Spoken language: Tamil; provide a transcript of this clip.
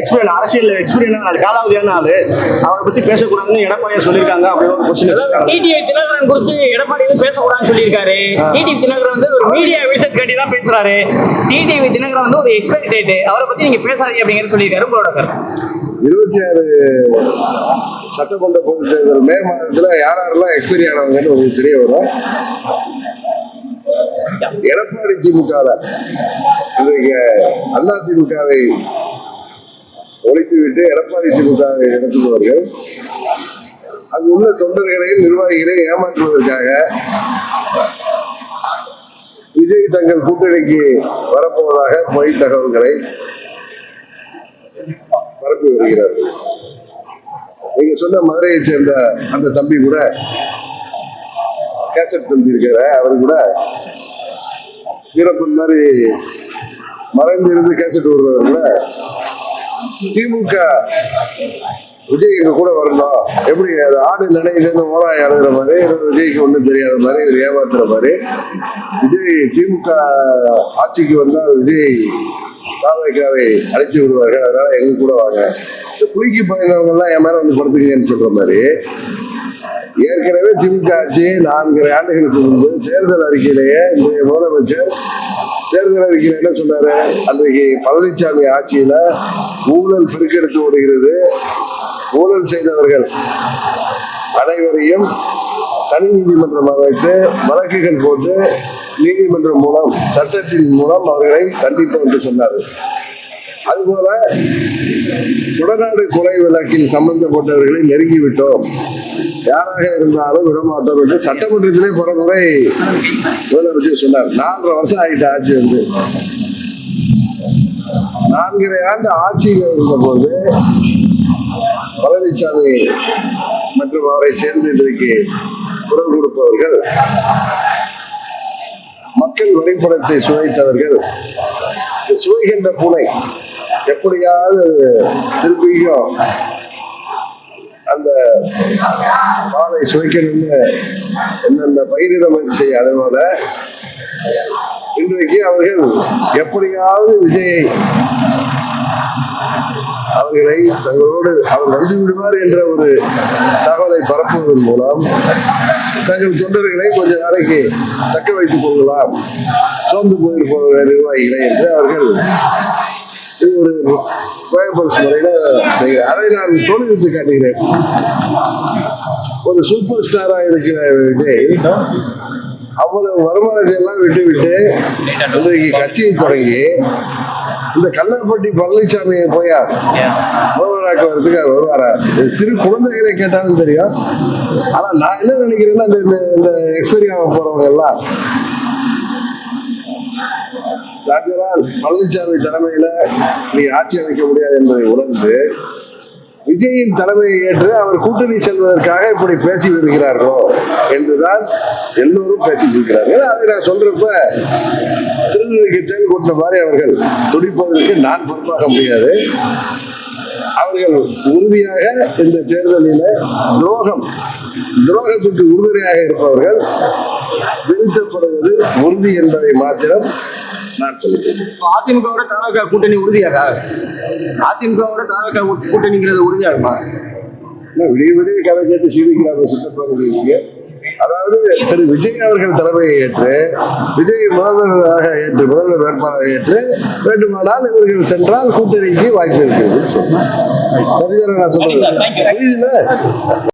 எக்ஸ்பீரியன் அரசியல் எக்ஸ்பீரியன் ஆளு காலாவதியான ஆளு அவரை பத்தி பேசக்கூடாதுன்னு எடப்பாடியா சொல்லியிருக்காங்க. அப்படின்னு ஒரு கொஸ்டின் டிடிவி தினகரன் குறித்து எடப்பாடி வந்து பேசக்கூடாதுன்னு சொல்லியிருக்காரு. டிடிவி தினகரன் வந்து ஒரு மீடியா விஷயத்தை கட்டி தான் பேசுறாரு. டிடிவி தினகரன் வந்து ஒரு எக்ஸ்பைரி டேட் அவரை பத்தி நீங்க பேசாதீங்க அப்படிங்கிறது சொல்லியிருக்காரு. உங்களோட கருத்து. இருபத்தி ஆறு சட்டமன்ற பொதுத் தேர்தல் மே மாதத்துல யார் யாரெல்லாம் எக்ஸ்பைரி ஆனவங்கன்னு உங்களுக்கு தெரிய வரும். எடப்பாடி திமுக இன்றைக்கு அண்ணா ஒழித்துவிட்டு ஒழித்து விட்டு எடப்பாடி திமுக நடத்துபவர்கள் அங்கு உள்ள தொண்டர்களையும் நிர்வாகிகளையும் ஏமாற்றுவதற்காக விஜய் தங்கள் கூட்டணிக்கு வரப்போவதாக பொய் தகவல்களை பரப்பி வருகிறார்கள் நீங்க சொன்ன மதுரையைச் சேர்ந்த அந்த தம்பி கூட கேசட் தம்பி இருக்கிற அவர் கூட வீரப்பன் மாதிரி மறைந்திருந்து கேசட் விடுறவர் கூட திமுக. விஜய் எங்க கூட வரணும் எப்படி அது ஆடு நினைதுன்னு ஓராய் இறங்குற மாதிரி விஜய்க்கு ஒன்றும் தெரியாத மாதிரி இவர் ஏமாத்துற மாதிரி. விஜய் திமுக ஆட்சிக்கு வந்தால் விஜய் தாவேக்காவை அழைத்து விடுவார்கள். அதனால எங்க கூட வாங்க. இந்த புலிக்கு பயந்தவங்க எல்லாம் என் மேல வந்து படுத்துங்கன்னு சொல்ற மாதிரி. ஏற்கனவே திமுக ஆட்சி நான்கு ஆண்டுகளுக்கு முன்பு தேர்தல் அறிக்கையிலேயே இன்றைய முதலமைச்சர் தேர்தல் அறிக்கையில் என்ன சொன்னாரு? அன்றைக்கு பழனிசாமி ஆட்சியில ஊழல் பெருக்கெடுத்து ஓடுகிறது. ஊழல் செய்தவர்கள் அனைவரையும் தனி நீதிமன்றம் அமைத்து வழக்குகள் போட்டு நீதிமன்றம் மூலம் சட்டத்தின் மூலம் அவர்களை கண்டிப்போம் என்று சொன்னார். அதுபோல குடநாடு கொலை வழக்கில் சம்பந்தப்பட்டவர்களை நெருங்கிவிட்டோம். யாராக இருந்தாலும் விடமாட்டோம் என்று சட்டமன்றத்திலே பல முறை முதலமைச்சர் சொன்னார் நாலரை வருஷம் ஆயிட்டு ஆட்சி வந்து. நான்கரை ஆண்டு ஆட்சியில் இருந்தபோது பழனிசாமி மற்றும் அவரை சேர்ந்து இன்றைக்கு குரல் கொடுப்பவர்கள் மக்கள் வரைபடத்தை சுவைத்தவர்கள். சுவைகின்ற பூனை எப்படியாவது திருப்பியும் அந்த பாலை சுவைக்கணும்னு எந்தெந்த பயிரிட முயற்சி அதனால இன்றைக்கு அவர்கள் எப்படியாவது விஜயை அவர்களை தங்களோடு அவர் வந்து விடுவார் என்ற ஒரு தகவலை பரப்புவதன் மூலம் தங்கள் தொண்டர்களை கொஞ்ச நாளைக்கு தக்க வைத்துக் கொள்ளலாம். சோர்ந்து போயிருப்பவர்கள் நிர்வாகிகளை என்று அவர்கள் இது ஒரு கோயம்பல்ஸ் முறையில செய்கிறேன். அதை நான் தோல்வித்து காட்டுகிறேன் ஒரு சூப்பர் ஸ்டாரா இருக்கிற விஜய் அவ்வளவு வருமானத்தை எல்லாம் விட்டு விட்டு இன்றைக்கு கட்சியை தொடங்கி இந்த கல்லப்பட்டி பழனிசாமியை போயா முதல்வராக்க வரதுக்கு அவர் வருவாரா இது சிறு குழந்தைகளை கேட்டாலும் தெரியும் ஆனா நான் என்ன நினைக்கிறேன்னா இந்த இந்த- இந்த போறவங்க எல்லாம் டாக்டரால் பழனிசாமி தலைமையில நீ ஆட்சி அமைக்க முடியாது என்பதை உணர்ந்து விஜயின் தலைமையை ஏற்று அவர் கூட்டணி செல்வதற்காக இப்படி பேசி வருகிறார்களோ என்றுதான் எல்லோரும் பேசிக்கொள்கிறார்கள் அதை நான் சொல்றப்ப திருநெல்வேலிக்கு தேர்வு கொட்டின மாதிரி அவர்கள் துடிப்பதற்கு நான் பொறுப்பாக முடியாது. அவர்கள் உறுதியாக இந்த தேர்தலில் துரோகம் துரோகத்துக்கு உறுதுணையாக இருப்பவர்கள் வீழ்த்தப்படுவது உறுதி என்பதை மாத்திரம் நான் சொல்லுகிறேன் அதிமுகவோட தாவக கூட்டணி உறுதியாகா? அதிமுகவோட தாவக கூட்டணிங்கிறது உறுதியாகுமா? விடிய விடிய கதை கேட்டு சீதிக்கிறாங்க சுத்தப்படுறீங்க அதாவது திரு விஜய் அவர்கள் தலைமையை ஏற்று விஜய் முதல்வராக ஏற்று முதல்வர் வேட்பாளரை ஏற்று வேண்டுமானால் இவர்கள் சென்றால் கூட்டணிக்கு வாய்ப்பு இருக்கிறது சொன்னார். நான் Thank